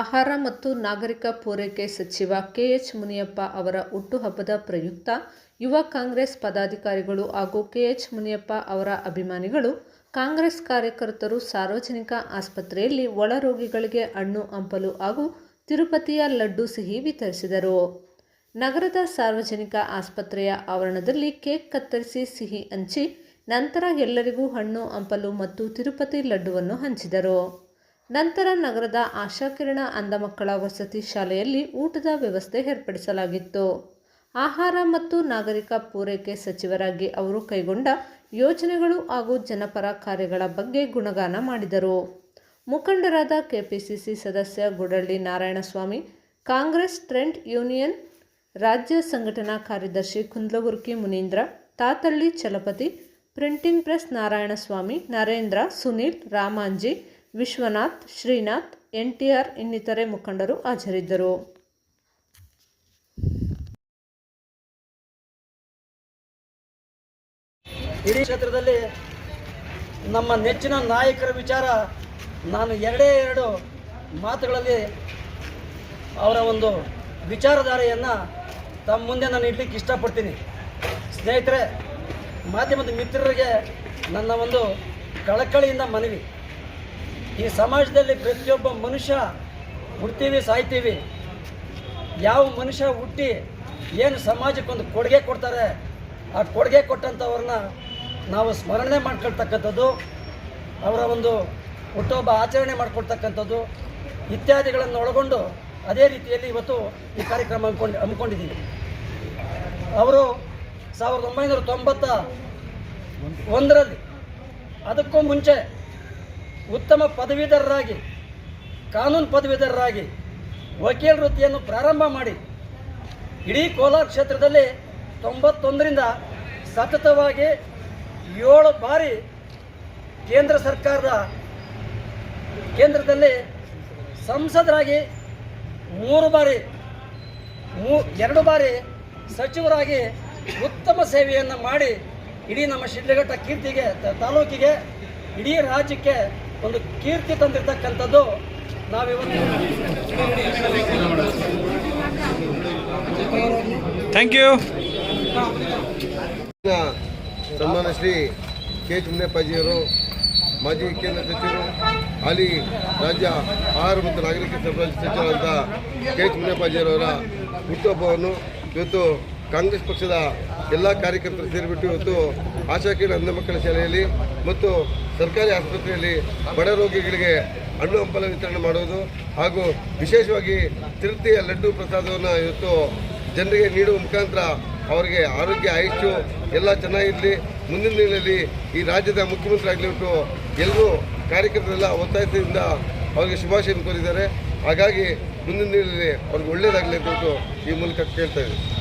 ಆಹಾರ ಮತ್ತು ನಾಗರಿಕ ಪೂರೈಕೆ ಸಚಿವ ಕೆಎಚ್ ಮುನಿಯಪ್ಪ ಅವರ ಹುಟ್ಟುಹಬ್ಬದ ಪ್ರಯುಕ್ತ ಯುವ ಕಾಂಗ್ರೆಸ್ ಪದಾಧಿಕಾರಿಗಳು ಹಾಗೂ ಕೆಎಚ್ ಮುನಿಯಪ್ಪ ಅವರ ಅಭಿಮಾನಿಗಳು ಕಾಂಗ್ರೆಸ್ ಕಾರ್ಯಕರ್ತರು ಸಾರ್ವಜನಿಕ ಆಸ್ಪತ್ರೆಯಲ್ಲಿ ಒಳ ರೋಗಿಗಳಿಗೆ ಹಣ್ಣು, ಹಂಪಲು ಹಾಗೂ ತಿರುಪತಿಯ ಲಡ್ಡು ಸಿಹಿ ವಿತರಿಸಿದರು. ನಗರದ ಸಾರ್ವಜನಿಕ ಆಸ್ಪತ್ರೆಯ ಆವರಣದಲ್ಲಿ ಕೇಕ್ ಕತ್ತರಿಸಿ ಸಿಹಿ ಹಂಚಿ ನಂತರ ಎಲ್ಲರಿಗೂ ಹಣ್ಣು, ಹಂಪಲು ಮತ್ತು ತಿರುಪತಿ ಲಡ್ಡುವನ್ನು ಹಂಚಿದರು. ನಂತರ ನಗರದ ಆಶಾಕಿರಣ ಅಂಧ ಮಕ್ಕಳ ವಸತಿ ಶಾಲೆಯಲ್ಲಿ ಊಟದ ವ್ಯವಸ್ಥೆ ಏರ್ಪಡಿಸಲಾಗಿತ್ತು. ಆಹಾರ ಮತ್ತು ನಾಗರಿಕ ಪೂರೈಕೆ ಸಚಿವರಾಗಿ ಅವರು ಕೈಗೊಂಡ ಯೋಜನೆಗಳು ಹಾಗೂ ಜನಪರ ಕಾರ್ಯಗಳ ಬಗ್ಗೆ ಗುಣಗಾನ ಮಾಡಿದರು. ಮುಖಂಡರಾದ ಕೆಪಿಸಿಸಿ ಸದಸ್ಯ ಗುಡಳ್ಳಿ ನಾರಾಯಣಸ್ವಾಮಿ, ಕಾಂಗ್ರೆಸ್ ಟ್ರೆಂಟ್ ಯೂನಿಯನ್ ರಾಜ್ಯ ಸಂಘಟನಾ ಕಾರ್ಯದರ್ಶಿ ಕುಂದ್ಲಗುರ್ಕಿ ಮುನೀಂದ್ರ, ತಾತಳ್ಳಿ ಚಲಪತಿ, ಪ್ರಿಂಟಿಂಗ್ ಪ್ರೆಸ್ ನಾರಾಯಣಸ್ವಾಮಿ, ನರೇಂದ್ರ, ಸುನೀಲ್, ರಾಮಾಂಜಿ ವಿಶ್ವನಾಥ್, ಶ್ರೀನಾಥ್, ಎನ್ಟಿಆರ್ ಇನ್ನಿತರೆ ಮುಖಂಡರು ಹಾಜರಿದ್ದರು. ಇಡೀ ಕ್ಷೇತ್ರದಲ್ಲಿ ನಮ್ಮ ನೆಚ್ಚಿನ ನಾಯಕರ ವಿಚಾರ ನಾನು ಎರಡೇ ಎರಡು ಮಾತುಗಳಲ್ಲಿ ಅವರ ಒಂದು ವಿಚಾರಧಾರೆಯನ್ನು ತಮ್ಮ ಮುಂದೆ ನಾನು ಇಡ್ಲಿಕ್ಕೆ ಇಷ್ಟಪಡ್ತೀನಿ. ಸ್ನೇಹಿತರೆ, ಮಾಧ್ಯಮದ ಮಿತ್ರರಿಗೆ ನನ್ನ ಒಂದು ಕಳಕಳಿಯಿಂದ ಮನವಿ. ಈ ಸಮಾಜದಲ್ಲಿ ಪ್ರತಿಯೊಬ್ಬ ಮನುಷ್ಯ ಹುಡ್ತೀವಿ, ಸಾಯ್ತೀವಿ. ಯಾವ ಮನುಷ್ಯ ಹುಟ್ಟಿ ಏನು ಸಮಾಜಕ್ಕೊಂದು ಕೊಡುಗೆ ಕೊಡ್ತಾರೆ, ಆ ಕೊಡುಗೆ ಕೊಟ್ಟಂಥವ್ರನ್ನ ನಾವು ಸ್ಮರಣೆ ಮಾಡ್ಕೊಳ್ತಕ್ಕಂಥದ್ದು, ಅವರ ಒಂದು ಹುಟ್ಟೊಬ್ಬ ಆಚರಣೆ ಮಾಡಿಕೊಡ್ತಕ್ಕಂಥದ್ದು ಇತ್ಯಾದಿಗಳನ್ನು ಒಳಗೊಂಡು ಅದೇ ರೀತಿಯಲ್ಲಿ ಇವತ್ತು ಈ ಕಾರ್ಯಕ್ರಮ ಹಮ್ಕೊಂಡು ಹಮ್ಮಿಕೊಂಡಿದ್ದೀವಿ. ಅವರು ಸಾವಿರದ ಒಂಬೈನೂರ ತೊಂಬತ್ತ ಒಂದರಲ್ಲಿ, ಅದಕ್ಕೂ ಮುಂಚೆ ಉತ್ತಮ ಪದವೀಧರರಾಗಿ, ಕಾನೂನು ಪದವೀಧರರಾಗಿ ವಕೀಲ ವೃತ್ತಿಯನ್ನು ಪ್ರಾರಂಭ ಮಾಡಿ, ಇಡೀ ಕೋಲಾರ ಕ್ಷೇತ್ರದಲ್ಲಿ ತೊಂಬತ್ತೊಂದರಿಂದ ಸತತವಾಗಿ ಏಳು ಬಾರಿ ಕೇಂದ್ರ ಸರ್ಕಾರದ ಕೇಂದ್ರದಲ್ಲಿ ಸಂಸದರಾಗಿ ಮೂರು ಬಾರಿ, ಮೂ, ಎರಡು ಬಾರಿ ಸಚಿವರಾಗಿ ಉತ್ತಮ ಸೇವೆಯನ್ನು ಮಾಡಿ ಇಡೀ ನಮ್ಮ ಶಿಡ್ಲಘಟ್ಟ ಕೀರ್ತಿಗೆ ತಾಲೂಕಿಗೆ, ಇಡೀ ರಾಜ್ಯಕ್ಕೆ ಒಂದು ಕೀರ್ತಿ ತಂದಿರತಕ್ಕಂಥದ್ದು ನಾವಿವತ್ತು ಥ್ಯಾಂಕ್ ಯು ಸನ್ಮಾನ ಶ್ರೀ ಕೆ ಎಚ್ ಮುನಿಯಪ್ಪಾಜಿಯವರು ಮಾಜಿ ಕೇಂದ್ರ ಸಚಿವರು ಹಾಲಿ ರಾಜ್ಯ ಆಹಾರ ಮತ್ತು ನಾಗರಿಕ ಸರಬರಾಜು ಸಚಿವರಾದಂಥ ಕೆ ಎಚ್ ಮುನಿಯಪ್ಪಾಜಿಯವರ ಹುಟ್ಟುಹಬ್ಬವನ್ನು ಇವತ್ತು ಕಾಂಗ್ರೆಸ್ ಪಕ್ಷದ ಎಲ್ಲ ಕಾರ್ಯಕರ್ತರು ಸೇರಿಬಿಟ್ಟು ಇವತ್ತು ಆಶಾಕಿರಣ ಅಂಧ ಮಕ್ಕಳ ಶಾಲೆಯಲ್ಲಿ ಮತ್ತು ಸರ್ಕಾರಿ ಆಸ್ಪತ್ರೆಯಲ್ಲಿ ಬಡ ರೋಗಿಗಳಿಗೆ ಹಣ್ಣು ಹಂಪಲ ವಿತರಣೆ ಮಾಡೋದು ಹಾಗೂ ವಿಶೇಷವಾಗಿ ತಿರುತಿಯ ಲಡ್ಡು ಪ್ರಸಾದವನ್ನು ಇವತ್ತು ಜನರಿಗೆ ನೀಡುವ ಮುಖಾಂತರ ಅವರಿಗೆ ಆರೋಗ್ಯ ಆಯುಷು ಎಲ್ಲ ಚೆನ್ನಾಗಿರಲಿ. ಮುಂದಿನ ದಿನಗಳಲ್ಲಿ ಈ ರಾಜ್ಯದ ಮುಖ್ಯಮಂತ್ರಿ ಆಗಲಿಬಿಟ್ಟು ಎಲ್ಲರೂ ಕಾರ್ಯಕರ್ತರೆಲ್ಲ ಒತ್ತಾಯದಿಂದ ಅವರಿಗೆ ಶುಭಾಶಯ ಕೋರಿದ್ದಾರೆ. ಹಾಗಾಗಿ ಮುಂದಿನ ದಿನದಲ್ಲಿ ಅವ್ರಿಗೆ ಒಳ್ಳೆಯದಾಗಲಿ ಅಂತ ಈ ಮೂಲಕ ಕೇಳ್ತಾ ಇದ್ದೀನಿ.